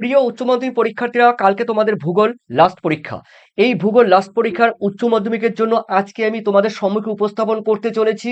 প্রিয় উচ্চ মাধ্যমিক পরীক্ষার্থীরা, কালকে তোমাদের ভূগোল লাস্ট পরীক্ষা। এই ভূগোল লাস্ট পরীক্ষার উচ্চ মাধ্যমিকের জন্য আজকে আমি তোমাদের সম্মুখে উপস্থাপন করতে চলেছি।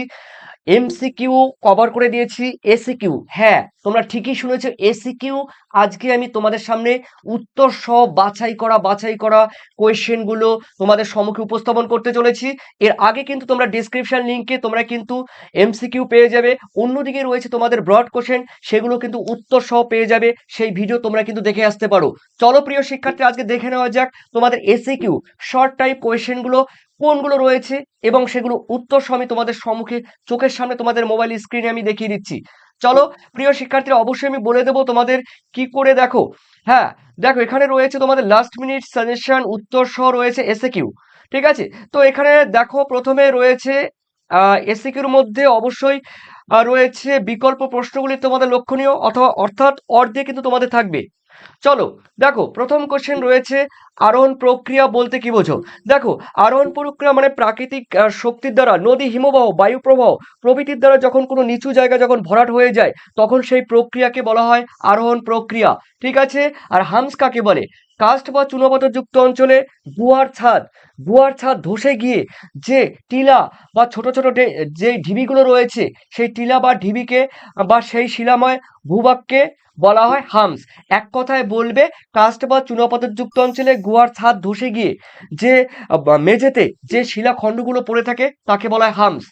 এমসিকিউ কভার করে দিয়েছি এসিকিউ হ্যাঁ তোমরা ঠিকই শুনেছো এসিকিউ আজকে আমি তোমাদের সামনে উত্তর সহ বাছাই করা বাছাই করা কোয়েশ্চেনগুলো তোমাদের সম্মুখে উপস্থাপন করতে চলেছি। এর আগে কিন্তু তোমরা ডিসক্রিপশন লিঙ্কে তোমরা কিন্তু এমসিকিউ পেয়ে যাবে। অন্যদিকে রয়েছে তোমাদের ব্রড কোশ্চেন সেগুলো কিন্তু উত্তর সহ পেয়ে যাবে। সেই ভিডিও তোমরা কিন্তু দেখে আসতে পারো। চলো প্রিয় শিক্ষার্থী আজকে দেখে নেওয়া যাক তোমাদের এসিকিউ শর্ট টাইপ কোয়েশ্চেনগুলো কোনগুলো রয়েছে এবং সেগুলো উত্তর সহ আমি তোমাদের সম্মুখে চোখের সামনে তোমাদের মোবাইল স্ক্রিনে আমি দেখিয়ে দিচ্ছি। চলো, প্রিয় শিক্ষার্থীরা, অবশ্যই আমি বলে দেবো তোমাদের কি করে দেখো। হ্যাঁ দেখো, এখানে রয়েছে তোমাদের লাস্ট মিনিট সাজেশন উত্তর সহ রয়েছে এসে কিউ ঠিক আছে? তো এখানে দেখো, প্রথমে রয়েছে এসে কিউর মধ্যে অবশ্যই রয়েছে বিকল্প প্রশ্নগুলি তোমাদের লক্ষণীয় অথবা অর্থাৎ অর্ধে কিন্তু তোমাদের থাকবে। চলো, দেখো, প্রথম কোশ্চেন রয়েছে, আরোহণ প্রক্রিয়া বলতে কি বোঝো? দেখো, আরোহণ প্রক্রিয়া মানে প্রাকৃতিক শক্তির দ্বারা, নদী, হিমবাহ, বায়ু প্রবাহ, প্রভৃতির দ্বারা যখন কোনো নিচু জায়গা যখন ভরাট হয়ে যায়, তখন সেই প্রক্রিয়াকে বলা হয় আরোহণ প্রক্রিয়া। ঠিক আছে? আর হামস কাকে বলে? কাস্ট বা চুনাপাথরযুক্ত অঞ্চলে গুয়ার ছাদ গুয়ার ছাদ ধসে গিয়ে যে টিলা বা ছোট ছোট যে ঢিবিগুলো রয়েছে, সেই টিলা বা ঢিবিকে বা সেই শিলাময় ভূভাগকে বলা হয় হামস। এক কথায় বলবে, কাস্ট বা চুনাপাথরযুক্ত অঞ্চলে গুয়ার ছাদ ধসে গিয়ে যে মেঝেতে যে শিলাখণ্ডগুলো পড়ে থাকে, তাকে বলা হয় হামস।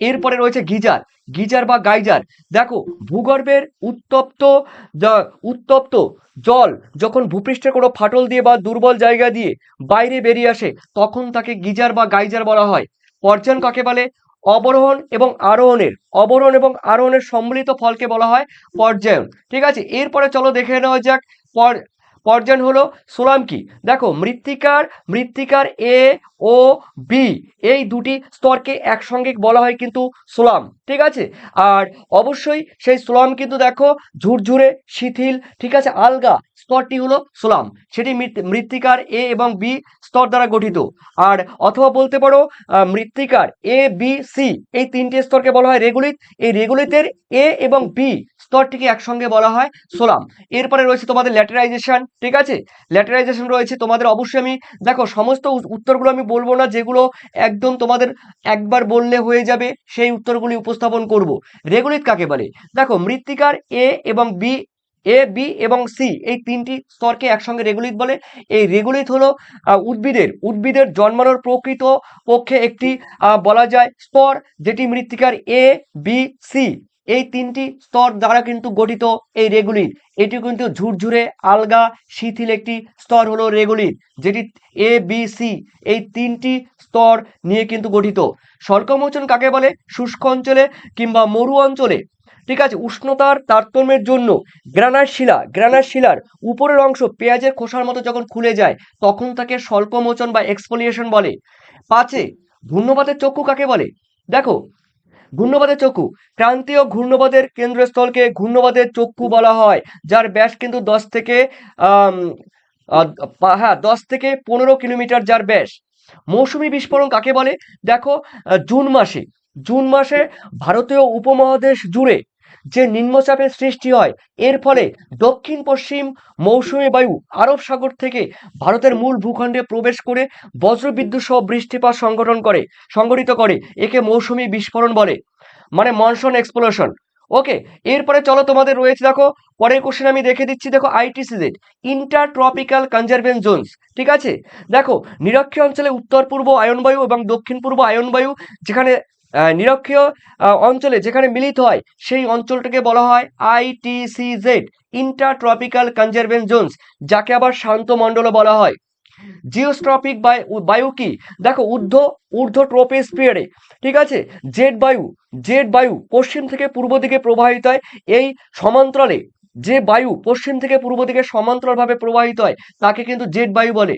এরপরে রয়েছে গিজার গিজার বা গাইজার। দেখো, ভূগর্ভের উত্তপ্ত উত্তপ্ত জল যখন ভূপৃষ্ঠের কোনো ফাটল দিয়ে বা দুর্বল জায়গা দিয়ে বাইরে বেরিয়ে আসে, তখন তাকে গিজার বা গাইজার বলা হয়। পর্যায়ন কাকে বলে? অবরোহণ এবং আরোহণের। অবরোহণ এবং আরোহণের সম্মিলিত ফলকে বলা হয় পর্যায়ন। ঠিক আছে? এরপরে চলো দেখে নেওয়া যাক পর পর্যায়ন হলো সোলাম কি? দেখো, মৃত্তিকার মৃত্তিকার এ ও বি এই দুটি স্তরকে একসঙ্গে বলা হয় কিন্তু সোলাম ঠিক আছে? আর অবশ্যই সেই সোলাম কিন্তু দেখো, ঝুরঝুরে, শিথিল, ঠিক আছে? আলগা স্তরটি হলো সোলাম সেটি মৃত্তিকার এ এবং বি স্তর দ্বারা গঠিত। আর অথবা বলতে পারো মৃত্তিকার এ বি সি এই তিনটি স্তরকে বলা হয় রেগুলিত এই রেগুলিতের এ এবং বি স্তরটিকে একসঙ্গে বলা হয় সোলাম। এরপরে রয়েছে তোমাদের ল্যাটারাইজেশন, ঠিক আছে? ল্যাটারাইজেশন রয়েছে তোমাদের, অবশ্যই আমি, দেখো, সমস্ত উত্তরগুলো আমি বলব না, যেগুলো একদম তোমাদের একবার বললে হয়ে যাবে, সেই উত্তরগুলি উপস্থাপন করব। রেগুলিত কাকে বলে? দেখো, মৃত্তিকার এ এবং বি, এ, বি এবং সি, এই তিনটি স্তরকে একসঙ্গে রেগুলিত বলে। এই রেগুলিত হলো উদ্ভিদের উদ্ভিদের জন্মানোর প্রকৃত পক্ষে একটি বলা যায় স্তর, যেটি মৃত্তিকার এ, বি, সি। এই তিনটি স্তর দ্বারা কিন্তু গঠিত এই রেগুলিত এটি কিন্তু ঝুরঝুরে, আলগা, শিথিল একটি স্তর হলো রেগুলিত যেটি এ বি সি এই তিনটি স্তর নিয়ে কিন্তু গঠিত। স্বল্পমোচন কাকে বলে? শুষ্ক অঞ্চলে কিংবা মরু অঞ্চলে। ঠিক আছে, উষ্ণতার তারতম্যের জন্য গ্রানাইট শিলা, গ্রানাইট শিলার উপরের অংশ পেঁয়াজের খোসার মতো যখন খুলে যায়, তখন তাকে স্বল্পমোচন বা এক্সফোলিয়েশন বলে। পাঁচে ধন্যবাদের চক্ষু কাকে বলে? দেখো ঘূর্ণপাতের চক্ষু। ক্রান্তীয় ঘূর্ণবাদের কেন্দ্রস্থলকে ঘূর্ণবাদের চক্ষু বলা হয়, যার ব্যাস কিন্তু দশ থেকে হ্যাঁ দশ থেকে পনেরো কিলোমিটার যার ব্যাস। মৌসুমি বিস্ফোরণ কাকে বলে? দেখো জুন মাসে। জুন মাসে ভারতীয় উপমহাদেশ জুড়ে যে নিম্নচাপের সৃষ্টি হয়, এর ফলে দক্ষিণ, পশ্চিম মৌসুমী বায়ু আরব সাগর থেকে ভারতের মূল ভূখণ্ডে প্রবেশ করে বজ্রবিদ্যুৎ সহ বৃষ্টিপাত সংগঠন করে, সংগঠিত করে, একে মৌসুমী বিস্ফোরণ বলে মানে মনসুন এক্সপ্লোশন। ওকে, এরপরে চলো তোমাদের রয়েছে দেখো, পরের কোশ্চেন আমি দেখে দিচ্ছি, দেখো ITCZ inter tropical convergence zones ঠিক আছে? দেখো, নিরক্ষীয় অঞ্চলে উত্তর পূর্ব আয়নবায়ু এবং দক্ষিণ পূর্ব আয়নবায়ু যেখানে নিরক্ষীয় অঞ্চলে যেখানে মিলিত হয়, সেই অঞ্চলটাকে বলা হয় ITCZ inter tropical convergence zones যাকে আবার শান্ত মণ্ডলও বলা হয়। জিওস্ট্রপিক বায়ু কি? দেখো, ঊর্ধ্ব ঊর্ধ্ব ট্রোপোস্ফিয়ারে ঠিক আছে? জেট বায়ু জেট বায়ু পশ্চিম থেকে পূর্ব দিকে প্রবাহিত হয়, এই সমান্তরালে যে বায়ু পশ্চিম থেকে পূর্ব দিকে সমান্তরালভাবে প্রবাহিত হয়, তাকে কিন্তু জেট বায়ু বলে।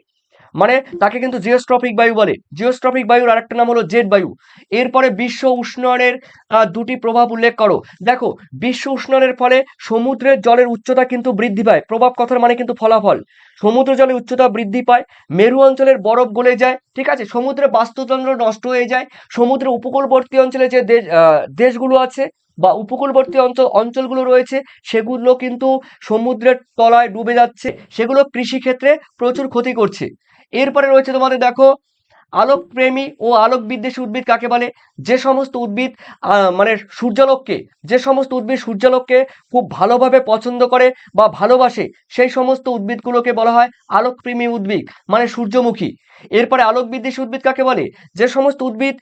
মানে তাকে কিন্তু জিওস্ট্রপিক বায়ু বলে। জিওস্ট্রপিক বায়ুর আরেকটা নাম হলো জেট বায়ু। এরপরে বিশ্ব উষ্ণায়নের দুটি প্রভাব উল্লেখ করো। দেখো, বিশ্ব উষ্ণায়নের ফলে সমুদ্রের জলের উচ্চতা কিন্তু বৃদ্ধি পায়। প্রভাব কথার মানে কিন্তু ফলাফল। সমুদ্র জলের উচ্চতা বৃদ্ধি পায়, মেরু অঞ্চলের বরফ গলে যায়, ঠিক আছে? সমুদ্রে বাস্তুতন্ত্র নষ্ট হয়ে যায়, সমুদ্রের উপকূলবর্তী অঞ্চলে যে দেশ দেশগুলো আছে বা উপকূলবর্তী অঞ্চল অঞ্চলগুলো রয়েছে, সেগুলো কিন্তু সমুদ্রের তলায় ডুবে যাচ্ছে। সেগুলো কৃষিক্ষেত্রে প্রচুর ক্ষতি করছে। এরপরে রয়েছে তোমাদের দেখো আলোকপ্রেমী ও আলোক বিদ্বেষী উদ্ভিদ কাকে বলে? যে সমস্ত উদ্ভিদ মানে সূর্যালোককে, যে সমস্ত উদ্ভিদ সূর্যালোককে খুব ভালোভাবে পছন্দ করে বা ভালোবাসে, সেই সমস্ত উদ্ভিদগুলোকে বলা হয় আলোকপ্রেমী উদ্ভিদ মানে সূর্যমুখী। এরপরে আলোক বিদ্বেষী উদ্ভিদ কাকে বলে? যে সমস্ত উদ্ভিদ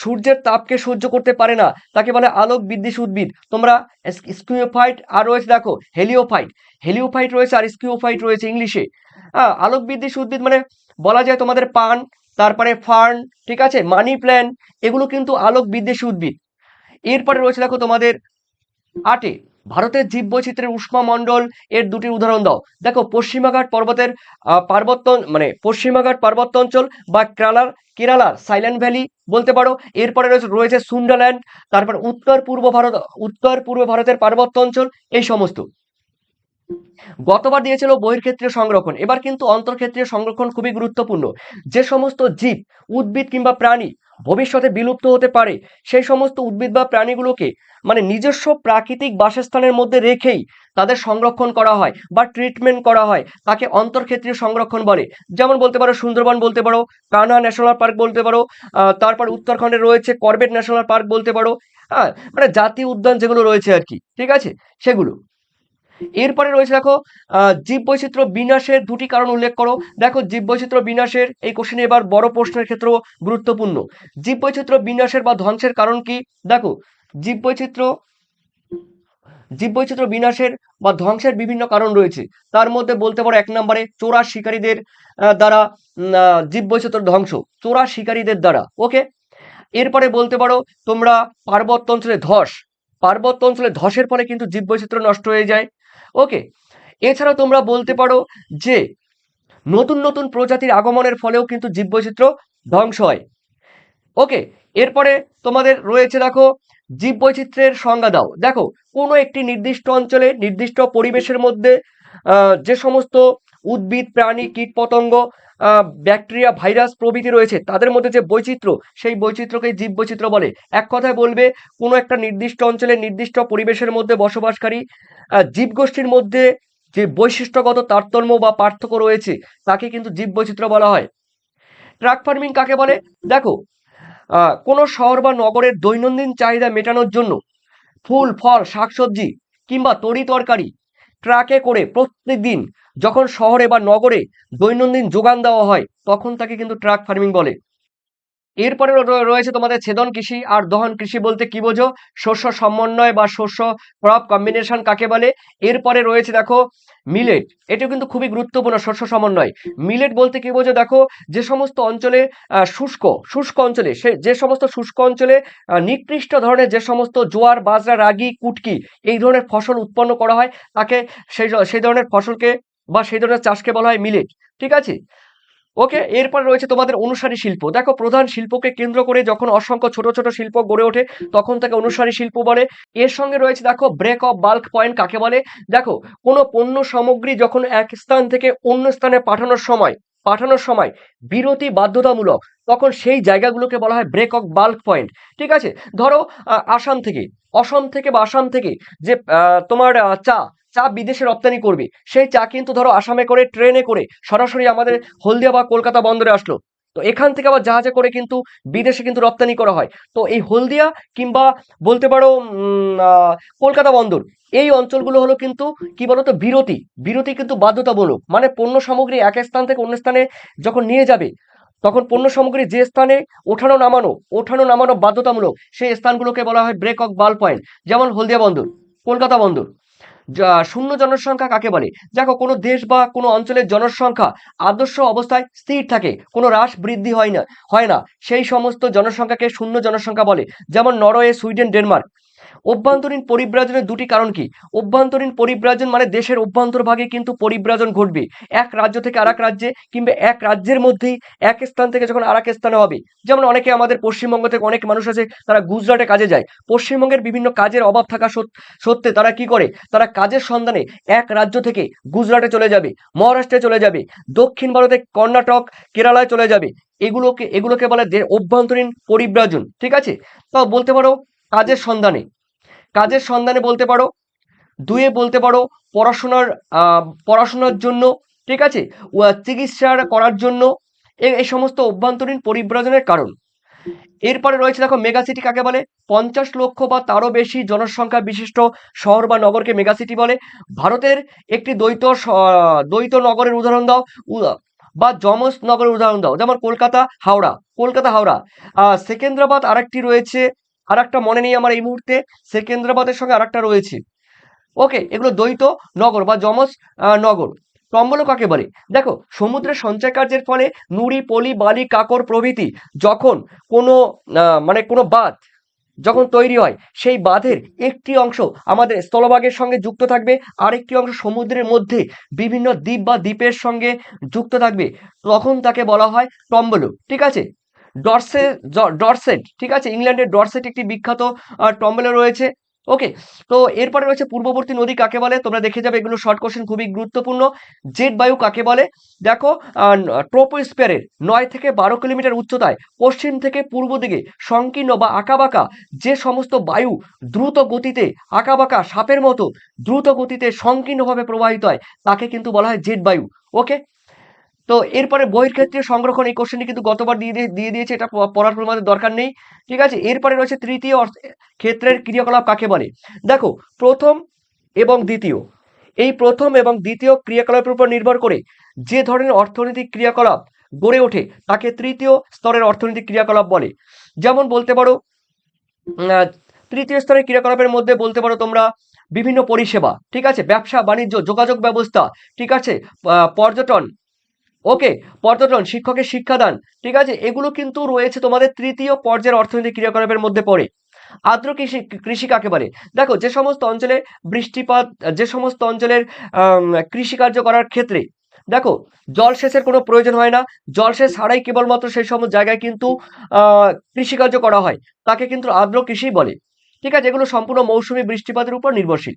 সূর্যের তাপকে সহ্য করতে পারে না, তাকে বলে আলোক বিদ্বেষী উদ্ভিদ। তোমরা স্কিওফাইট আর রয়েছে দেখো, হেলিওফাইট। হেলিওফাইট রয়েছে আর স্কিওফাইট রয়েছে ইংলিশে। আলোক বিদ্বেষী উদ্ভিদ মানে বলা যায় তোমাদের পান তারপরে ফার্ন ঠিক আছে? মানি প্ল্যান্ট এগুলো কিন্তু আলোক বিদ্বেষী উদ্ভিদ। এরপরে রয়েছে দেখো তোমাদের আটে, ভারতের জীববৈচিত্র্যের উষ্মা মণ্ডল, এর দুটি উদাহরণ দাও। দেখো পশ্চিমাঘাট পর্বতের পার্বত্য মানে পশ্চিমাঘাট পার্বত্য অঞ্চল বা কেরালার কেরালার সাইলেন্ট ভ্যালি বলতে পারো। এরপরে রয়েছে রয়েছে সুন্ডাল্যান্ড তারপর উত্তর পূর্ব ভারত, উত্তর পূর্ব ভারতের পার্বত্য অঞ্চল, এই সমস্ত। গতবার দিয়েছিল বহির্ক্ষেত্রীয় সংরক্ষণ। এবার কিন্তু অন্তর্ক্ষেত্রীয় সংরক্ষণ খুবই গুরুত্বপূর্ণ। যে সমস্ত জীব, উদ্ভিদ কিংবা প্রাণী ভবিষ্যতে বিলুপ্ত হতে পারে, সেই সমস্ত উদ্ভিদ বা প্রাণীগুলোকে মানে নিজস্ব প্রাকৃতিক বাসস্থানের মধ্যে রেখেই তাদের সংরক্ষণ করা হয় বা ট্রিটমেন্ট করা হয়। তাকে অন্তর্ক্ষেত্রীয় সংরক্ষণ বলে। যেমন বলতে পারো সুন্দরবন বলতে পারো, কানহা ন্যাশনাল পার্ক বলতে পারো তারপর উত্তরাখণ্ডে রয়েছে করবেট ন্যাশনাল পার্ক বলতে পারো হ্যাঁ মানে জাতীয় উদ্যান যেগুলো রয়েছে আর কি, ঠিক আছে? সেগুলো। এরপরে রয়েছে দেখো আহ, জীববৈচিত্র্য বিনাশের দুটি কারণ উল্লেখ করো। দেখো জীববৈচিত্র্য বিনাশের এই কোশ্চেনে এবার বড় প্রশ্নের ক্ষেত্রেও গুরুত্বপূর্ণ। জীববৈচিত্র্য বিনাশের বা ধ্বংসের কারণ কি? দেখো জীব জীববৈচিত্র্য জীববৈচিত্র্য বিনাশের বা ধ্বংসের বিভিন্ন কারণ রয়েছে। তার মধ্যে বলতে পারো এক নম্বরে চোরা শিকারীদের দ্বারা জীববৈচিত্র্য ধ্বংস। চোরা শিকারীদের দ্বারা ওকে এরপরে বলতে পারো তোমরা পার্বত্য অঞ্চলে ধস। পার্বত্য অঞ্চলে ধসের ফলে কিন্তু জীববৈচিত্র্য নষ্ট হয়ে যায়। ওকে এছাড়াও তোমরা বলতে পারো যে নতুন নতুন প্রজাতির আগমনের ফলেও কিন্তু জীববৈচিত্র্য ধ্বংস হয়। ওকে এরপরে তোমাদের রয়েছে দেখো জীববৈচিত্র্যের সংজ্ঞা দাও। দেখো, কোনো একটি নির্দিষ্ট অঞ্চলে, নির্দিষ্ট পরিবেশের মধ্যে যে সমস্ত উদ্ভিদ, প্রাণী কীটপতঙ্গ ব্যাকটেরিয়া, ভাইরাস প্রভৃতি রয়েছে, তাদের মধ্যে যে বৈচিত্র্য, সেই বৈচিত্র্যকে জীববৈচিত্র্য বলে। এক কথায় বলবে, কোনো একটা নির্দিষ্ট অঞ্চলে, নির্দিষ্ট পরিবেশের মধ্যে বসবাসকারী জীবগোষ্ঠীর মধ্যে যে বৈশিষ্ট্যগত তারতম্য বা পার্থক্য রয়েছে, তাকে কিন্তু জীববৈচিত্র্য বলা হয়। ট্রাক ফার্মিং কাকে বলে? দেখো কোনো শহর বা নগরের দৈনন্দিন চাহিদা মেটানোর জন্য ফুল, ফল, শাকসবজি কিংবা তরি তরকারি ট্রাকে করে প্রত্যেকদিন যখন শহরে বা নগরে দৈনন্দিন যোগান দেওয়া হয়, তখন তাকে কিন্তু ট্রাক ফার্মিং বলে। এরপরে রয়েছে তোমাদের ছেদন কৃষি আর দহন কৃষি বলতে কি বোঝো? শস্য সমন্বয় বা শস্য ক্রপ কম্বিনেশন কাকে বলে? এরপরে রয়েছে দেখো মিলেট এটা কিন্তু খুবই গুরুত্বপূর্ণ শস্য সমন্বয়। মিলেট বলতে কি বোঝো দেখো? যে সমস্ত অঞ্চলে শুষ্ক শুষ্ক অঞ্চলে, সে, যে সমস্ত শুষ্ক অঞ্চলে নিকৃষ্ট ধরনের যে সমস্ত জোয়ার, বাজরা, রাগি, কুটকি এই ধরনের ফসল উৎপন্ন করা হয়, তাকে সেই সেই ধরনের ফসলকে বা সেই ধরনের চাষকে বলা হয় মিলেট ঠিক আছে? ওকে এরপর রয়েছে তোমাদের অনুসারী শিল্প। দেখো, প্রধান শিল্পকে কেন্দ্র করে যখন অসংখ্য ছোট ছোট শিল্প গড়ে ওঠে, তখন তাকে অনুসারী শিল্প বলে। এর সঙ্গে রয়েছে, দেখো ব্রেক অফ বাল্ক পয়েন্ট কাকে বলে? দেখো, কোনো পণ্য সামগ্রী যখন এক স্থান থেকে অন্য স্থানে পাঠানোর সময় পাঠানোর সময় বিরতি বাধ্যতামূলক, তখন সেই জায়গাগুলোকে বলা হয় ব্রেক অফ বাল্ক পয়েন্ট ঠিক আছে? ধরো আসাম থেকে, অসম থেকে বা আসাম থেকে যে তোমার চা চা বিদেশে রপ্তানি করবে। সেই চা কিন্তু ধরো আসামে করে, ট্রেনে করে সরাসরি আমাদের হলদিয়া বা কলকাতা বন্দরে আসলো। তো এখান থেকে আবার জাহাজে করে কিন্তু বিদেশে কিন্তু রপ্তানি করা হয়। তো এই হলদিয়া কিংবা বলতে পারো কলকাতা বন্দর, এই অঞ্চলগুলো হলো কিন্তু কি বলতো, বিরতি। বিরতি কিন্তু বাধ্যতামূলক। মানে পণ্য সামগ্রী এক স্থান থেকে অন্য স্থানে যখন নিয়ে যাবে, তখন পণ্য সামগ্রী যে স্থানে ওঠানো নামানো ওঠানো নামানো বাধ্যতামূলক সেই স্থানগুলোকে বলা হয় ব্রেক অফ বাল পয়েন্ট। যেমন হলদিয়া বন্দর, কলকাতা বন্দর। শূন্য জনসংখ্যা কাকে বলে? দেখো, কোনো দেশ বা কোনো অঞ্চলের জনসংখ্যা আদর্শ অবস্থায় স্থির থাকে, কোনো হ্রাস বৃদ্ধি হয় না হয় না। সেই সমস্ত জনসংখ্যাকে শূন্য জনসংখ্যা বলে। যেমন নরওয়ে, সুইডেন, ডেনমার্ক। অভ্যন্তরীণ পরিব্রাজনের দুটি কারণ কি? অভ্যন্তরীণ পরিব্রাজন মানে দেশের অভ্যন্তরভাগে কিন্তু পরিব্রাজন ঘটবে। এক রাজ্য থেকে আরেক রাজ্যে কিংবা এক রাজ্যের মধ্যেই এক স্থান থেকে যখন আরেক স্থানে হবে। যেমন অনেকে আমাদের পশ্চিমবঙ্গ থেকে অনেক মানুষ আছে, তারা গুজরাটে কাজে যায়। পশ্চিমবঙ্গের বিভিন্ন কাজের অভাব থাকা সত- সত্ত্বে তারা কি করে? তারা কাজের সন্ধানে এক রাজ্য থেকে গুজরাটে চলে যাবে, মহারাষ্ট্রে চলে যাবে, দক্ষিণ ভারতে কর্ণাটক, কেরালায় চলে যাবে। এগুলোকে এগুলোকে বলে অভ্যন্তরীণ পরিব্রাজন। ঠিক আছে? তাও বলতে পারো, কাজের সন্ধানে কাজের সন্ধানে বলতে পারো, দুয়ে বলতে পারো, পড়াশোনার পড়াশোনার জন্য, ঠিক আছে? চিকিৎসার করার জন্য এই সমস্ত অভ্যন্তরীণ পরিব্রজনের কারণ। এরপরে রয়েছে দেখো মেগাসিটি কাকে বলে? পঞ্চাশ লক্ষ বা তারও বেশি জনসংখ্যা বিশিষ্ট শহর বা নগরকে মেগাসিটি বলে। ভারতের একটি দ্বৈত দ্বৈত নগরের উদাহরণ দাও বা যমজ নগরের উদাহরণ দাও। যেমন কলকাতা, হাওড়া কলকাতা, হাওড়া। সেকেন্দ্রাবাদ আরেকটি রয়েছে আর একটা মনে নেই আমার এই মুহূর্তে সেকেন্দ্রাবাদের সঙ্গে আরেকটা রয়েছে। ওকে, এগুলো দ্বৈত নগর বা যমজ নগর। টম্বল কাকে বলে? দেখো, সমুদ্রের সঞ্চয় কার্যের ফলে নুড়ি, পলি, বালি, কাকর প্রভৃতি যখন কোনো মানে কোনো বাঁধ যখন তৈরি হয়, সেই বাঁধের একটি অংশ আমাদের স্থলভাগের সঙ্গে যুক্ত থাকবে, আরেকটি অংশ সমুদ্রের মধ্যে বিভিন্ন দ্বীপ বা দ্বীপের সঙ্গে যুক্ত থাকবে। তখন তাকে বলা হয় টম্বলু ঠিক আছে? ডরসে ডরসেট, ঠিক আছে? ইংল্যান্ডের ডরসেট একটি বিখ্যাত টম্বলে রয়েছে। ওকে, তো এরপরে রয়েছে পূর্ববর্তী নদী কাকে বলে? তোমরা দেখে যাবে এগুলো শর্ট কোশ্চেন, খুবই গুরুত্বপূর্ণ। জেট বায়ু কাকে বলে? দেখো ট্রোপোস্পিয়ারের নয় থেকে বারো কিলোমিটার উচ্চতায় পশ্চিম থেকে পূর্ব দিকে সংকীর্ণ বা আঁকাবাঁকা যে সমস্ত বায়ু দ্রুত গতিতে, আঁকাবাঁকা সাপের মতো দ্রুত গতিতে সংকীর্ণভাবে প্রবাহিত হয়, তাকে কিন্তু বলা হয় জেট বায়ু। ওকে তো এরপরে বহির্ক্ষেত্রীয় সংরক্ষণ এই কোশ্চেনটি কিন্তু গতবার দিয়ে দিয়ে- দিয়ে দিয়েছে, এটা পড়ার কোনো দরকার নেই, ঠিক আছে? এরপরে রয়েছে তৃতীয় ক্ষেত্রের ক্রিয়াকলাপ কাকে বলে? দেখো, প্রথম এবং দ্বিতীয়, এই প্রথম এবং দ্বিতীয় ক্রিয়াকলাপের উপর নির্ভর করে যে ধরনের অর্থনৈতিক ক্রিয়াকলাপ গড়ে ওঠে, তাকে তৃতীয় স্তরের অর্থনৈতিক ক্রিয়াকলাপ বলে। যেমন বলতে পারো তৃতীয় স্তরের ক্রিয়াকলাপের মধ্যে বলতে পারো তোমরা বিভিন্ন পরিষেবা, ঠিক আছে? ব্যবসা, বাণিজ্য, যোগাযোগ ব্যবস্থা, ঠিক আছে? পর্যটন ওকে পর্যটন, শিক্ষকের শিক্ষাদান। ঠিক আছে, এগুলো কিন্তু রয়েছে তোমাদের তৃতীয় পর্যায়ের অর্থনৈতিক ক্রিয়াকলাপের মধ্যে পড়ে। আর্দ্র কৃষি কৃষি কাকে বলে দেখো, যে সমস্ত অঞ্চলে বৃষ্টিপাত, যে সমস্ত অঞ্চলের কৃষিকার্য করার ক্ষেত্রে, দেখো জলসেচের কোনো প্রয়োজন হয় না। জলসেচ ছাড়াই কেবলমাত্র সেই সমস্ত জায়গায় কিন্তু কৃষিকার্য করা হয়। তাকে কিন্তু আর্দ্র কৃষি বলে। ঠিক আছে, এগুলো সম্পূর্ণ মৌসুমী বৃষ্টিপাতের উপর নির্ভরশীল।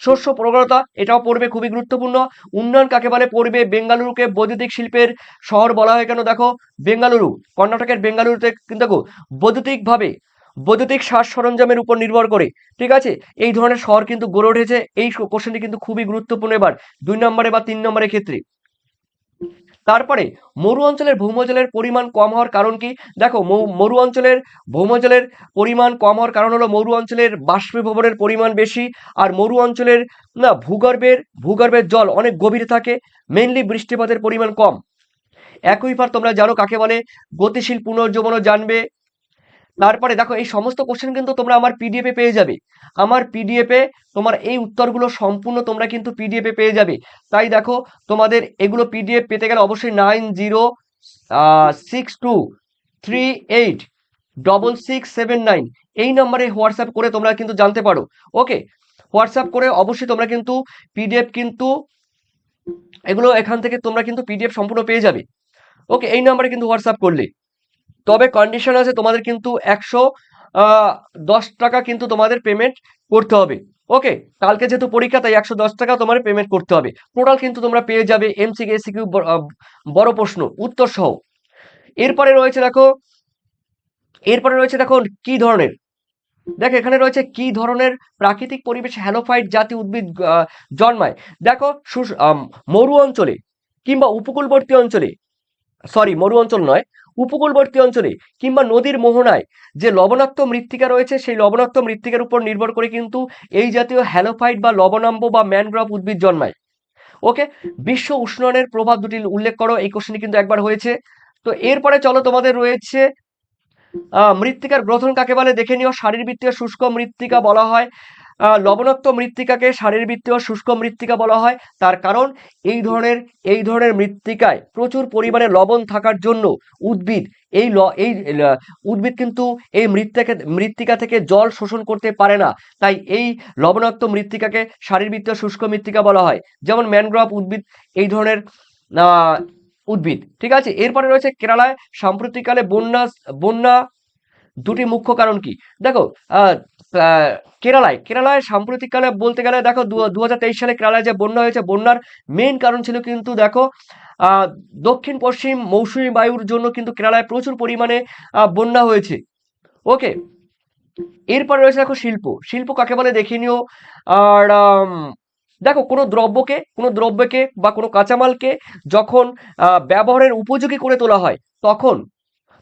শস্য প্রবণতা এটাও পড়বে খুবই গুরুত্বপূর্ণ। উন্নয়ন কাকে বলে? পড়বে বেঙ্গালুরুকে বৈদ্যুতিক শিল্পের শহর বলা হয় কেন? দেখো, বেঙ্গালুরু, কর্ণাটকের বেঙ্গালুরুতে কিন্তু দেখো, বৈদ্যুতিকভাবে, বৈদ্যুতিক সাজ সরঞ্জামের উপর নির্ভর করে, ঠিক আছে? এই ধরনের শহর কিন্তু গড়ে উঠেছে, এই কোশ্চেনটি কিন্তু খুবই গুরুত্বপূর্ণ এবার, দুই নম্বরে বা তিন নম্বরের ক্ষেত্রে। তারপরে মরু অঞ্চলের ভৌমজলের পরিমাণ কম হওয়ার কারণ কি? দেখো মরু অঞ্চলের ভৌমজলের পরিমাণ কম হওয়ার কারণ হলো মরু অঞ্চলের বাষ্পীভবনের পরিমাণ বেশি আর মরু অঞ্চলের, না, ভূগর্ভের ভূগর্ভের জল অনেক গভীরে থাকে মেনলি বৃষ্টিপাতের পরিমাণ কম। একই পার তোমরা জানো কাকে বলে? গতিশীল পুনর্জীবনও জানবে তারপরে দেখো, এই সমস্ত কোশ্চেন কিন্তু তোমরা আমার পিডিএফে পেয়ে যাবে। আমার পিডিএফে তোমার এই উত্তরগুলো সম্পূর্ণ তোমরা কিন্তু পিডিএফে পেয়ে যাবে। তাই দেখো, তোমাদের এগুলো পিডিএফ পেতে গেলে অবশ্যই nine zero six two three eight double six seven nine এই নম্বরে হোয়াটসঅ্যাপ করে তোমরা কিন্তু জানতে পারো। ওকে হোয়াটসঅ্যাপ করে অবশ্যই তোমরা কিন্তু পিডিএফ কিন্তু এগুলো এখান থেকে তোমরা কিন্তু পিডিএফ সম্পূর্ণ পেয়ে যাবে। ওকে এই নাম্বারে কিন্তু হোয়াটসঅ্যাপ করলে। তবে কন্ডিশন আছে তোমাদের কিন্তু একশো দশ টাকা কিন্তু তোমাদের পেমেন্ট করতে হবে। ওকে কালকে যেহেতু পরীক্ষা, তাই একশো দশ টাকা তোমার পেমেন্ট করতে হবে। টোটাল কিন্তু তোমরা পেয়ে যাবে এমসি এসিকিউ বড় প্রশ্ন, উত্তর সহ। এরপরে রয়েছে দেখো, এরপরে রয়েছে দেখো কি ধরনের? দেখো, এখানে রয়েছে কি ধরনের প্রাকৃতিক পরিবেশে হ্যালোফাইট জাতীয় উদ্ভিদ জন্মায়? দেখো মরু অঞ্চলে কিংবা উপকূলবর্তী অঞ্চলে সরি মরু অঞ্চল নয় উপকূলবর্তী অঞ্চলে কিংবা নদীর মোহনায় যে লবণাক্ত মৃত্তিকা রয়েছে, সেই লবণাক্ত মৃত্তিকার উপর নির্ভর করে কিন্তু এই জাতীয় হ্যালোফাইট বা লবণাম্ব বা ম্যানগ্রোভ উদ্ভিদ জন্মায়। ওকে, বিশ্ব উষ্ণায়নের প্রভাব দুটি উল্লেখ করো, এই কোশ্চেনটি কিন্তু একবার হয়েছে। তো এরপরে চলো তোমাদের রয়েছে মৃত্তিকার গ্রথন কাকে বলে? দেখে নিও, শারীরবৃত্তীয় শুষ্ক মৃত্তিকা বলা হয়। লবণাক্ত মৃত্তিকাকে শারীরবৃত্তীয় শুষ্ক মৃত্তিকা বলা হয়। তার কারণ, এই ধরনের এই ধরনের মৃত্তিকায় প্রচুর পরিমাণে লবণ থাকার জন্য উদ্ভিদ এই ল, এই উদ্ভিদ কিন্তু এই মৃত্তিকা মৃত্তিকা থেকে জল শোষণ করতে পারে না। তাই এই লবণাক্ত মৃত্তিকাকে শারীরবৃত্তীয় শুষ্ক মৃত্তিকা বলা হয়। যেমন ম্যানগ্রোভ উদ্ভিদ, এই ধরনের উদ্ভিদ। ঠিক আছে? এরপরে রয়েছে কেরালায় সাম্প্রতিককালে বন্যা বন্যা দুটি মুখ্য কারণ কি? দেখো কেরালায়। কেরালায় সাম্প্রতিককালে বলতে গেলে দেখো দু হাজার তেইশ সালে কেরালায় যে বন্যা হয়েছে, বন্যার মেইন কারণ ছিল কিন্তু দেখো দক্ষিণ পশ্চিম মৌসুমী বায়ুর জন্য কিন্তু কেরালায় প্রচুর পরিমাণে বন্যা হয়েছে। ওকে? এরপরে রয়েছে দেখো শিল্প। শিল্প কাকে বলে? দেখে নিও আর দেখো কোনো দ্রব্যকে কোনো দ্রব্যকে বা কোনো কাঁচামালকে যখন ব্যবহারের উপযোগী করে তোলা হয়, তখন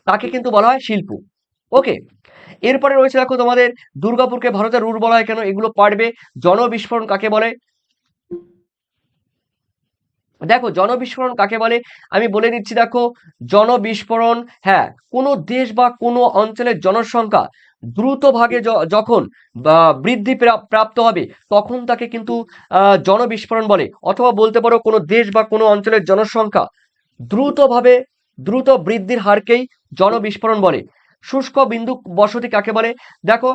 তাকে কিন্তু বলা হয় শিল্প। ওকে এরপরে রয়েছে দেখো তোমাদের দুর্গাপুরকে ভারতের রুট বলা হয় কেন? এগুলো পারবে। জনবিস্ফোরণ কাকে বলে? দেখো, জনবিস্ফোরণ কাকে বলে? আমি বলে দিচ্ছি দেখো, জনবিস্ফোরণ হ্যাঁ কোনো দেশ বা কোনো অঞ্চলের জনসংখ্যা দ্রুত ভাগে যখন বৃদ্ধি প্রাপ্ত হবে, তখন তাকে কিন্তু জনবিস্ফোরণ বলে। অথবা বলতে পারো কোনো দেশ বা কোনো অঞ্চলের জনসংখ্যা দ্রুতভাবে, দ্রুত বৃদ্ধির হারকেই জনবিস্ফোরণ বলে। শুষ্ক বিন্দু বসতি কাকে বলে? দেখো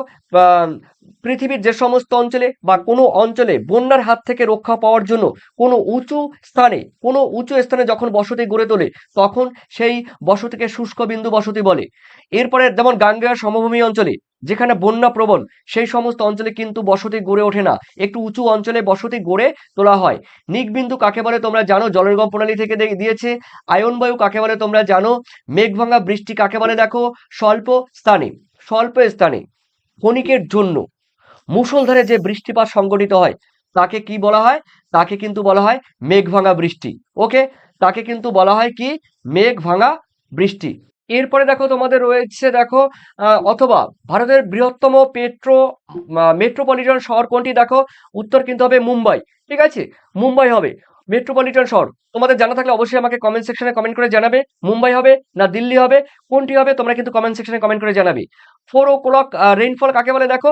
পৃথিবীর যে সমস্ত অঞ্চলে বা কোনো অঞ্চলে বন্যার হাত থেকে রক্ষা পাওয়ার জন্য কোনো উঁচু স্থানে, কোনো উঁচু স্থানে যখন বসতি গড়ে তোলে, তখন সেই বসতিকে শুষ্ক বিন্দু বসতি বলে। এরপরে যেমন গাঙ্গেয় সমভূমি অঞ্চলে, যেখানে বন্যা প্রবণ সেই সমস্ত অঞ্চলে কিন্তু বসতি গড়ে ওঠে না। একটু উঁচু অঞ্চলে বসতি গড়ে তোলা হয়। নিকবিন্দু কাকে বলে তোমরা জানো? জলনির্গম প্রণালী থেকে দিয়েছে। আয়ন বায়ু কাকে বলে তোমরা জানো? মেঘভাঙা বৃষ্টি কাকে বলে দেখো? স্বল্প স্থানে স্বল্প স্থানে। ক্ষণিকের জন্য। মুষলধারে যে বৃষ্টিপাত সংগঠিত হয়, তাকে কি বলা হয়? তাকে কিন্তু বলা হয় মেঘভাঙা বৃষ্টি। ওকে তাকে কিন্তু বলা হয় কি? মেঘভাঙা বৃষ্টি। এরপরে দেখো তোমাদের রয়েছে দেখো অথবা ভারতের বৃহত্তম পেট্রো মেট্রোপলিটন শহর কোনটি? দেখো, উত্তর কিন্তু হবে মুম্বাই। ঠিক আছে? মুম্বাই হবে। মেট্রোপলিটন শহর। তোমাদের জানা থাকলে অবশ্যই আমাকে কমেন্ট সেকশনে কমেন্ট করে জানাবে। মুম্বাই হবে না দিল্লি হবে? কোনটি হবে? তোমরা কিন্তু কমেন্ট সেকশনে কমেন্ট করে জানাবে। ফোর ও ক্লক রেইনফল কাকে বলে দেখো?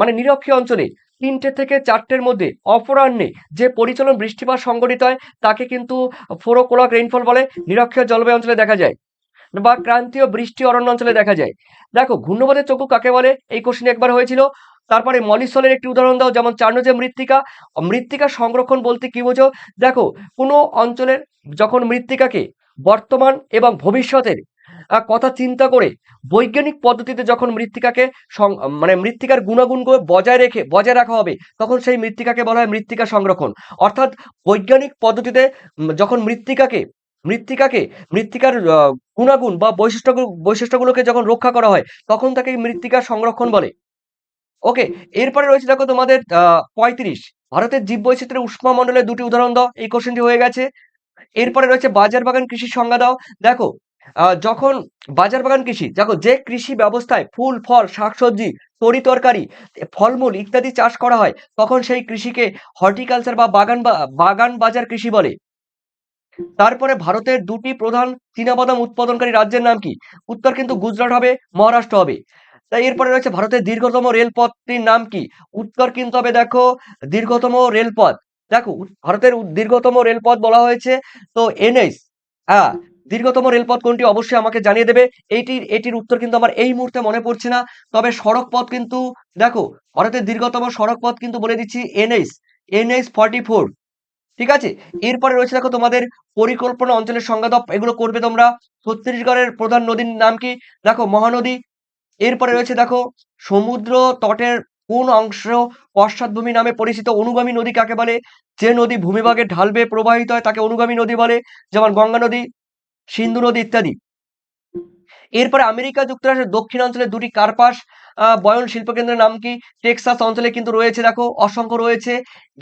মানে নিরক্ষীয় অঞ্চলে, তিনটে থেকে চারটের মধ্যে, অপরাহ্নে যে পরিচালন বৃষ্টিপাত সংঘটিত হয়, তাকে কিন্তু ফোর ও ক্লক রেইনফল বলে, নিরক্ষীয় জলবায়ু অঞ্চলে দেখা যায় বা ক্রান্তীয় বৃষ্টি অরণ্য অঞ্চলে দেখা যায়। দেখো, ঘূর্ণবাদের চক্ষু কাকে বলে? এই কোশ্চেন একবার হয়েছিল। তারপরে মলিস্থলের একটি উদাহরণ দাও, যেমন চার্নজে মৃত্তিকা। মৃত্তিকা সংরক্ষণ বলতে কি বোঝো? দেখো, কোনো অঞ্চলের যখন মৃত্তিকাকে বর্তমান এবং ভবিষ্যতের কথা চিন্তা করে বৈজ্ঞানিক পদ্ধতিতে যখন মৃত্তিকাকে মানে মৃত্তিকার গুণাগুণকে বজায় রেখে, বজায় রাখা হবে, তখন সেই মৃত্তিকাকে বলা হয় মৃত্তিকা সংরক্ষণ। অর্থাৎ বৈজ্ঞানিক পদ্ধতিতে যখন মৃত্তিকাকে মৃত্তিকাকে, মৃত্তিকার গুণাগুণ বা বৈশিষ্ট্য বৈশিষ্ট্যগুলোকে যখন রক্ষা করা হয়, তখন তাকে মৃত্তিকা সংরক্ষণ বলে। ওকে, এরপরে রয়েছে দেখো তোমাদের পঁয়ত্রিশ। ভারতের জীব বৈচিত্র্যের উষ্মা মণ্ডলের দুটি উদাহরণ দাও, এই কোশ্চেনটি হয়ে গেছে। এরপরে রয়েছে বাজার বাগান কৃষির সংজ্ঞা দাও। দেখো যখন বাজার বাগান কৃষি, দেখো যে কৃষি ব্যবস্থায় ফুল, ফল, শাকসবজি, তরি তরকারি, ফলমূল ইত্যাদি চাষ করা হয়, তখন সেই কৃষিকে হর্টিকালচার বা বাগান বাগান বাজার কৃষি বলে। তারপরে ভারতের দুটি প্রধান চীনাবাদাম উৎপাদনকারী রাজ্যের নাম কি? উত্তর কিন্তু গুজরাট হবে, মহারাষ্ট্র হবে। তাই এরপরে রয়েছে ভারতের দীর্ঘতম রেলপথটির নাম কি? উত্তর কিন্তু হবে, দেখো, দীর্ঘতম রেলপথ। দেখো, ভারতের দীর্ঘতম রেলপথ বলা হয়েছে, তো এনএস হ্যাঁ দীর্ঘতম রেলপথ কোনটি অবশ্যই আমাকে জানিয়ে দেবে। এইটির, এটির উত্তর কিন্তু আমার এই মুহূর্তে মনে পড়ছে না। তবে সড়ক পথ কিন্তু, দেখো, ভারতের দীর্ঘতম সড়ক পথ কিন্তু বলে দিচ্ছি এনএস এনএস ফর্টি ফোর। ঠিক আছে? এরপরে রয়েছে দেখো তোমাদের পরিকল্পনা অঞ্চলের সংজ্ঞা দাও এগুলো করবে তোমরা। ছত্তিশগড়ের প্রধান নদীর নাম কি? দেখো, মহানদী। এরপরে রয়েছে দেখো, সমুদ্র তটের কোন অংশ পশ্চাৎভূমি নামে পরিচিত অনুগামী নদী কাকে বলে? যে নদী ভূমিভাগে ঢালবে, প্রবাহিত হয়, তাকে অনুগামী নদী বলে। যেমন গঙ্গা নদী সিন্ধু নদী ইত্যাদি। এরপরে আমেরিকা যুক্তরাষ্ট্রের দক্ষিণাঞ্চলে দুটি কার্পাস বয়ন শিল্পকেন্দ্রের নাম কি? টেক্সাস অঞ্চলে কিন্তু রয়েছে, দেখো, অসংখ্য রয়েছে।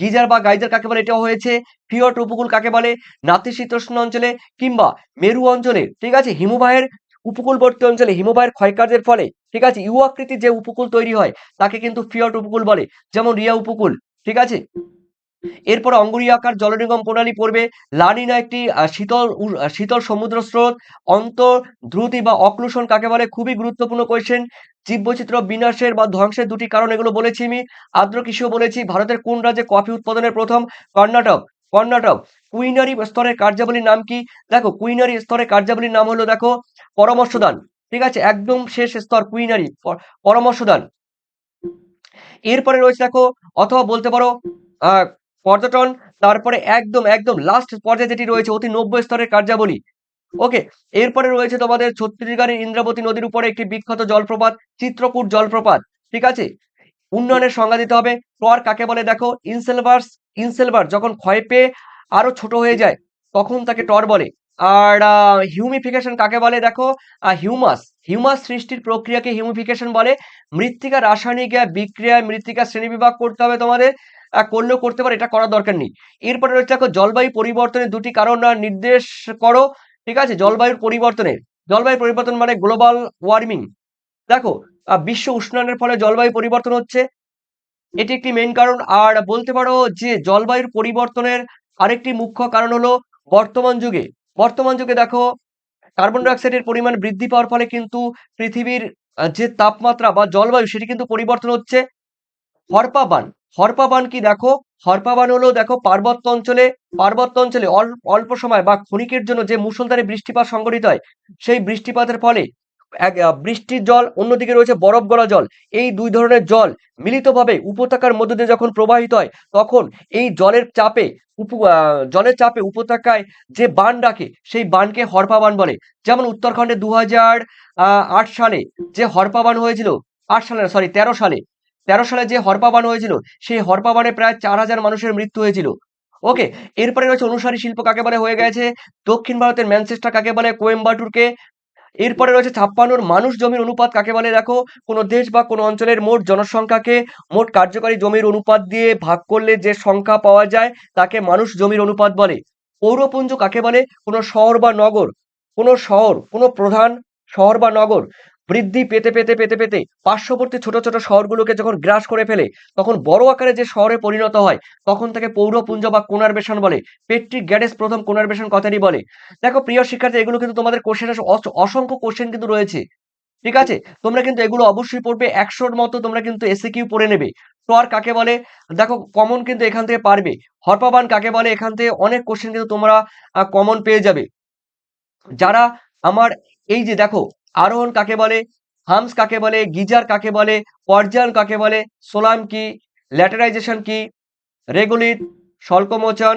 গিজার বা গাইজার কাকে বলে? এটাও হয়েছে। ফিয়ট উপকূল কাকে বলে? নাতিশীতোষ্ণ অঞ্চলে কিংবা মেরু অঞ্চলে, ঠিক আছে? হিমবাহের উপকূলবর্তী অঞ্চলে, হিমবাহের ক্ষয়কার্যের ফলে, ঠিক আছে? ইউ আকৃতির যে উপকূল তৈরি হয়, তাকে কিন্তু ফিয়ট উপকূল বলে, যেমন রিয়া উপকূল, ঠিক আছে? এরপর অঙ্গুরীয় আকার জলনিগম প্রণালী পড়বে। লানিনা একটি শীতল শীতল সমুদ্র স্রোত। অন্তর দ্রুতি বা অক্লুষণ কাকে বলে? খুবই গুরুত্বপূর্ণ কোয়েশ্চেন জীববৈচিত্র্য বিনাশের বা ধ্বংসের দুটি কারণ এগুলো বলেছি আমি। আর্দ্র কৃষিও বলেছি। ভারতের কোন রাজ্যে কফি উৎপাদনের প্রথম? কর্ণাটক। কর্ণাটক। কুইনারি স্তরের কার্যাবলীর নাম কি? দেখো, কুইনারি স্তরের কার্যাবলীর নাম হলো, দেখো, পরামর্শদান। ঠিক আছে? একদম শেষ স্তর, কুইনারি পরামর্শদান। এরপরে রয়েছে, দেখো, অথবা বলতে পারো পর্যটন, তারপরে একদম একদম লাস্ট পর্যায়ে যেটি রয়েছে অতি নব্য স্তরের কার্যাবলী। ওকে এরপরে রয়েছে তোমাদের ছত্তিশগড়ের ইন্দ্রাবতী নদীর উপরে একটি বিখ্যাত জলপ্রপাত, চিত্রকূট জলপ্রপাত, ঠিক আছে? উন্নয়নের সংজ্ঞা দিতে হবে। টর কাকে বলে দেখো? ইনসেলভার্স ইনসেলভার যখন ক্ষয় পেয়ে আরও ছোট হয়ে যায়, তখন তাকে টর বলে। আর হিউমিফিকেশন কাকে বলে দেখো? হিউমাস হিউমাস সৃষ্টির প্রক্রিয়াকে হিউমিফিকেশন বলে। মৃত্তিকা রাসায়নিক বিক্রিয়ায় মৃত্তিকা শ্রেণীবিভাগ করতে হবে তোমাদের। করলেও করতে পারে, এটা করার দরকার নেই। এরপরে রয়েছে দেখো, জলবায়ু পরিবর্তনের দুটি কারণ নির্দেশ করো, ঠিক আছে? জলবায়ুর পরিবর্তনের, জলবায়ু পরিবর্তন মানে গ্লোবাল ওয়ার্মিং। দেখো বিশ্ব উষ্ণায়নের ফলে জলবায়ু পরিবর্তন হচ্ছে, এটি একটি মেন কারণ। আর বলতে পারো যে জলবায়ুর পরিবর্তনের আরেকটি মুখ্য কারণ হলো বর্তমান যুগে। বর্তমান যুগে দেখো, কার্বন ডাইঅক্সাইডের পরিমাণ বৃদ্ধি পাওয়ার ফলে কিন্তু পৃথিবীর যে তাপমাত্রা বা জলবায়ু, সেটি কিন্তু পরিবর্তন হচ্ছে। হরপাবান। হরপাবান কি দেখো? হরপাবান হলো দেখো পার্বত্য অঞ্চলে পার্বত্য অঞ্চলে অল্প সময় বা ক্ষণিকের জন্য যে মুষলধারে বৃষ্টিপাত সংঘটিত হয়, সেই বৃষ্টিপাতের ফলে এক বৃষ্টির জল, অন্যদিকে রয়েছে বরফ গলা জল। এই দুই ধরনের জল মিলিতভাবে উপত্যকার মধ্য দিয়ে যখন প্রবাহিত হয়, তখন এই জলের চাপে উপ জলের চাপে উপত্যকায় যে বান ডাকে, সেই বানকে হরপা বান বলে। যেমন উত্তরাখণ্ডে দু হাজার আট সালে যে হরপা বান হয়েছিল, আট সালে সরি তেরো সালে তেরো সালে যে হরপা বান হয়েছিল, সেই হরপা বানে প্রায় চার হাজার মানুষের মৃত্যু হয়েছিল। ওকে, এরপরে রয়েছে অনুসারী শিল্প কাকে বলে হয়ে গেছে? দক্ষিণ ভারতের ম্যানচেস্টার কাকে বলে? কোয়েম্বাটুরকে। এরপরে রয়েছে ছাপ্পান্নর মানুষ জমির অনুপাত কাকে বলে? দেখো, কোনো দেশ বা কোনো অঞ্চলের মোট জনসংখ্যাকে মোট কার্যকারী জমির অনুপাত দিয়ে ভাগ করলে যে সংখ্যা পাওয়া যায়, তাকে মানুষ জমির অনুপাত বলে। পৌরপুঞ্জ কাকে বলে? কোনো শহর বা নগর। কোনো শহর, কোনো প্রধান শহর বা নগর। বৃদ্ধি পেতে পেতে পেতে পেতে পার্শ্ববর্তী ছোট ছোট শহরগুলোকে যখন গ্রাস করে ফেলে, তখন বড় আকারে যে শহরে পরিণত হয়, তখন তাকে পৌরপুঞ্জ বা কোনারবেশন বলে। পেট্রিক গ্যাডেস প্রথম কোনারবেশন কথাটি বলে। দেখো, প্রিয় শিক্ষার্থী, এগুলো কিন্তু তোমাদের কোশ্চেন অসংখ্য কোশ্চেন কিন্তু রয়েছে। ঠিক আছে? তোমরা কিন্তু এগুলো অবশ্যই পড়বে একশোর মতো, তোমরা কিন্তু এসে কিউ পড়ে নেবে। টর কাকে বলে? দেখো কমন কিন্তু এখান থেকে পারবে। হরপাবান কাকে বলে? এখান থেকে অনেক কোশ্চেন কিন্তু তোমরা কমন পেয়ে যাবে। যারা আমার, এই যে দেখো আরোহণ কাকে বলে? হামস কাকে বলে? গিজার কাকে বলে? পর্যায়ন কাকে বলে? সোলাম কি? ল্যাটারাইজেশন কি? রেগুলিত স্বল্পমোচন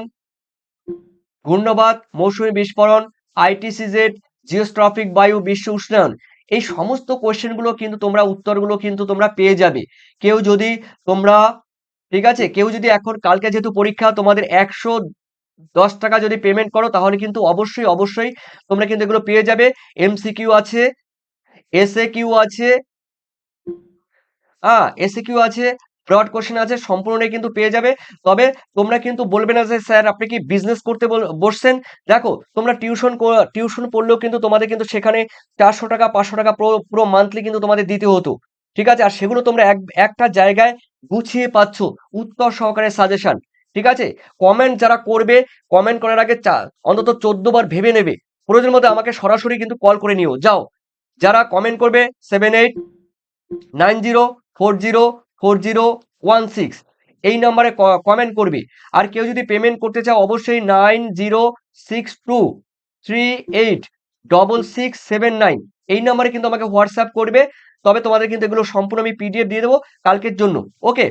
ঘূর্ণবাত মৌসুমী বিস্ফোরণ, আইটিসিজেড, জিওস্ট্রফিক বায়ু, বিশ্ব উষ্ণায়ন। এই সমস্ত কোশ্চেনগুলো কিন্তু তোমরা, উত্তরগুলো কিন্তু তোমরা পেয়ে যাবে। কেউ যদি তোমরা, ঠিক আছে? কেউ যদি এখন, কালকে যেহেতু পরীক্ষা, তোমাদের একশো দশ টাকা যদি পেমেন্ট করো, তাহলে কিন্তু অবশ্যই অবশ্যই তোমরা কিন্তু এগুলো পেয়ে যাবে। এমসিকিউ আছে এসএ কিউ আছে। হ্যাঁ এসএ কিউ আছে ব্রড কোশ্চেন আছে সম্পূর্ণই কিন্তু পেয়ে যাবে। তবে তোমরা কিন্তু বলবে না যে, স্যার, আপনি কি বিজনেস করতে বসছেন? দেখো, তোমরা টিউশন টিউশন পড়লেও কিন্তু তোমাদের কিন্তু সেখানে চারশো টাকা, পাঁচশো টাকা পুরো মান্থলি কিন্তু তোমাদের দিতে হতো। ঠিক আছে? আর সেগুলো তোমরা এক, একটা জায়গায় গুছিয়ে পাচ্ছ। উত্তর সহকারে সাজেশন ঠিক আছে? কমেন্ট যারা করবে কমেন্ট করার আগে অন্তত চোদ্দ বার ভেবে নেবে। প্রয়োজন মতো আমাকে সরাসরি কিন্তু কল করে নিও। যাও। যারা কমেন্ট করবে seven eight nine zero four zero four zero one six এই নাম্বারে কমেন্ট করবে। আর কেউ যদি পেমেন্ট করতে চাও, অবশ্যই nine zero six two three eight double six seven nine এই নাম্বারে কিন্তু আমাকে হোয়াটসঅ্যাপ করবে। তবে তোমাদের কিন্তু এগুলো সম্পূর্ণ আমি পিডিএফ দিয়ে দেবো কালকের জন্য। ওকে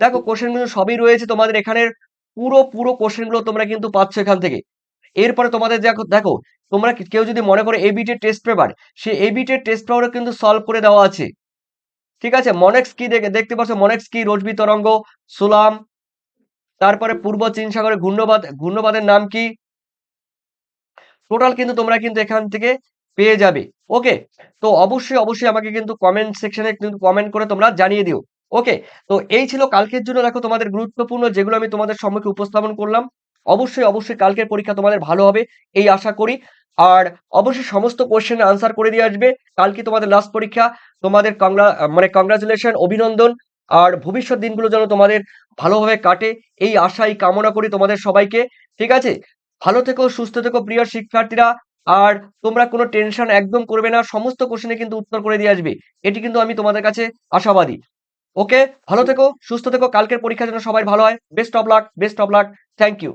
দেখো কোশ্চেনগুলো সবই রয়েছে তোমাদের এখানের। পুরো পুরো কোশ্চেনগুলো তোমরা কিন্তু পাচ্ছ এখান থেকে। এরপরে তোমাদের দেখো দেখো, তোমরা কেউ যদি মনে করো এবিটের টেস্ট পেপার সেই এবিটের টেস্ট পেপারও কিন্তু সলভ করে দেওয়া আছে। ঠিক আছে? মনেক্স কি দেখে দেখতে পাচ্ছ? মনেক্স কি? রোজবি তরঙ্গ, সুলাম। তারপরে পূর্ব চীন সাগরে ঘূর্ণবাদ ঘূর্ণবাদের নাম কি? টোটাল কিন্তু তোমরা কিন্তু এখান থেকে পেয়ে যাবে। ওকে তো অবশ্যই অবশ্যই আমাকে কিন্তু কমেন্ট সেকশনে কিন্তু কমেন্ট করে তোমরা জানিয়ে দিও। ওকে তো এই ছিল কালকের জন্য দেখো তোমাদের গুরুত্বপূর্ণ যেগুলো আমি তোমাদের সম্মুখে উপস্থাপন করলাম। অবশ্যই অবশ্যই কালকের পরীক্ষা তোমাদের ভালো হবে, এই আশা করি। আর অবশ্যই সমস্ত কোশ্চেন আনসার করে দিয়ে আসবে। কালকে তোমাদের লাস্ট পরীক্ষা? তোমাদের কংগ্রা মানে কংগ্রাচুলেশন অভিনন্দন। আর ভবিষ্যৎ দিনগুলো যেন তোমাদের ভালোভাবে কাটে, এই আশাই কামনা করি তোমাদের সবাইকে। ঠিক আছে? ভালো থেকো, সুস্থ থেকো প্রিয় শিক্ষার্থীরা। আর তোমরা কোনো টেনশন একদম করবে না, সমস্ত কোশ্চেনে কিন্তু উত্তর করে দিয়ে আসবে। এটি কিন্তু আমি তোমাদের কাছে আশাবাদী। ওকে ভালো থেকো, সুস্থ থেকো। কালকের পরীক্ষার জন্য সবাই ভালো হয়। Best of luck best of luck thank you